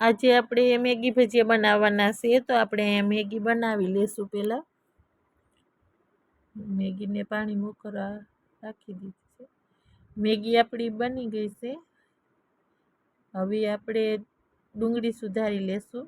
આજે આપણે મેગી ભજીયા બનાવવાના છે તો આપણે મેગી બનાવી લેશું પહેલાં. મેગીને પાણી મોકરા રાખી દીધું છે. મેગી આપણી બની ગઈ છે. હવે આપણે ડુંગળી સુધારી લેશું.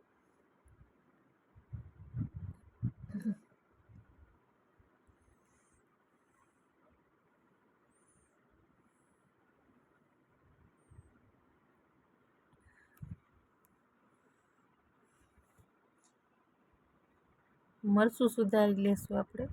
મરચું સુધારી લેશું આપણે.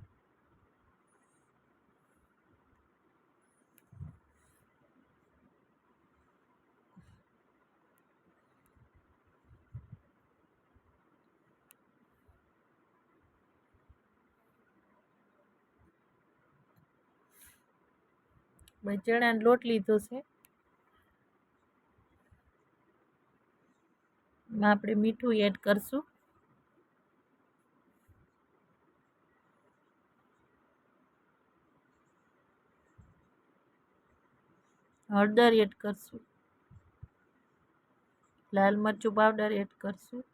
મેં ચણાનો લોટ લીધો છે. આપણે મીઠું એડ કરશું. હળદર એડ કરશું. લાલ મરચું પાવડર એડ કરશું.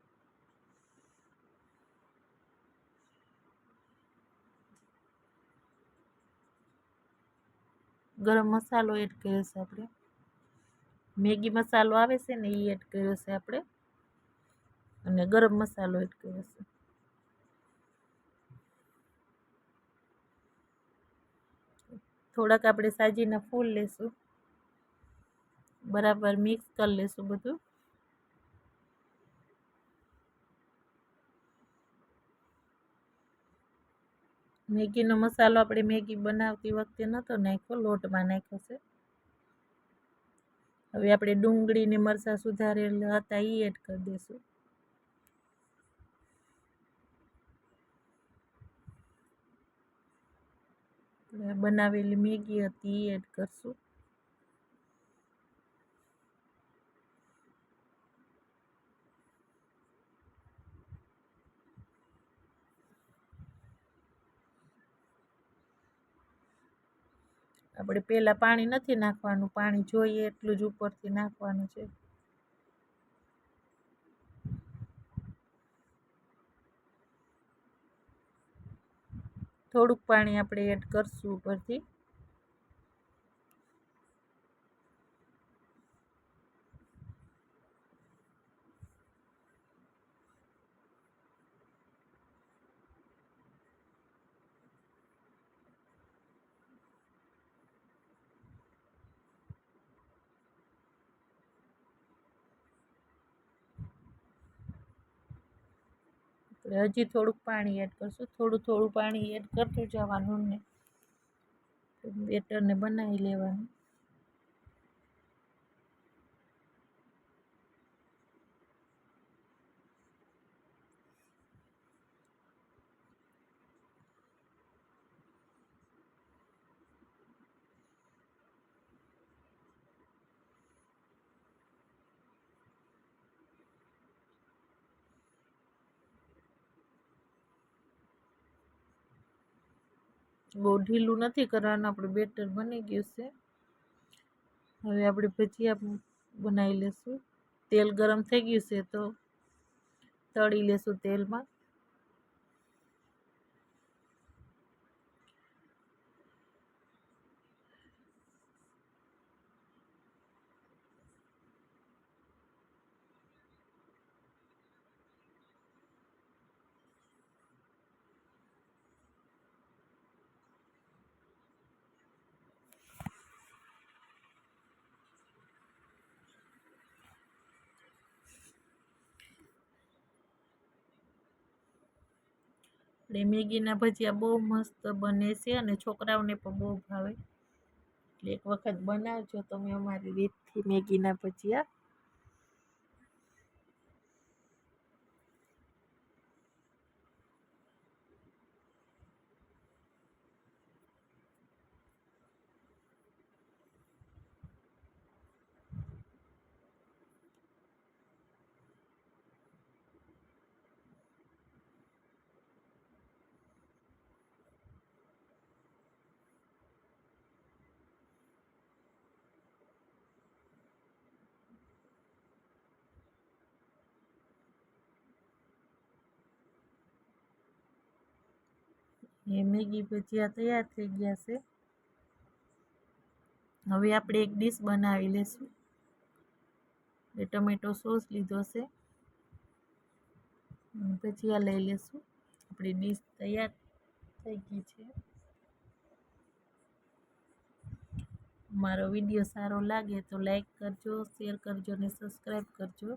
ગરમ મસાલો એડ કર્યો છે આપણે. મેગી મસાલો આવે છે ને એ એડ કર્યો છે આપણે. અને ગરમ મસાલો એડ કર્યો છે. થોડાક આપણે સાજીના ફૂલ લેશું. બરાબર મિક્સ કરી લેશું બધું. મેગીનો મસાલો આપણે મેગી બનાવતી વખતે નહોતો નાખ્યો, લોટમાં નાખ્યો છે. હવે આપણે ડુંગળી ને મરચાં સુધારેલા હતા એ એડ કરી દઈશું બનાવેલી મેગી હતી એડ કરશું. આપણે પહેલાં પાણી નથી નાખવાનું, પાણી જોઈએ એટલું જ ઉપરથી નાખવાનું છે. થોડુંક પાણી આપણે એડ કરશું ઉપરથી. હજી થોડુંક પાણી એડ કરશું. થોડું થોડું પાણી એડ કરતું જવાનું ને. બેટરને બનાવી લેવાનું. બહુ ઢીલું નથી કરવાનું, આપણું બેટર બની ગયું છે. હવે આપણે ભજીયા બનાવી લઈશું તેલ ગરમ થઈ ગયું છે તો તળી લેશું તેલમાં. આપણે મેગીના ભજીયા બહુ મસ્ત બને છે અને છોકરાઓને પણ બહુ ભાવે. એટલે એક વખત બનાવજો તમે અમારી રીતથી મેગીના ભજીયા. મેગી ભજીયા તૈયાર થઈ ગયા છે. હવે આપણે એક ડીશ બનાવી લેશું. એ ટમેટો સોસ લીધો છે. ભજીયા લઈ લેશું. આપણી ડીશ તૈયાર થઈ ગઈ છે. મારો વીડિયો સારો લાગે તો લાઈક કરજો, શેર કરજો ને સબસ્ક્રાઈબ કરજો.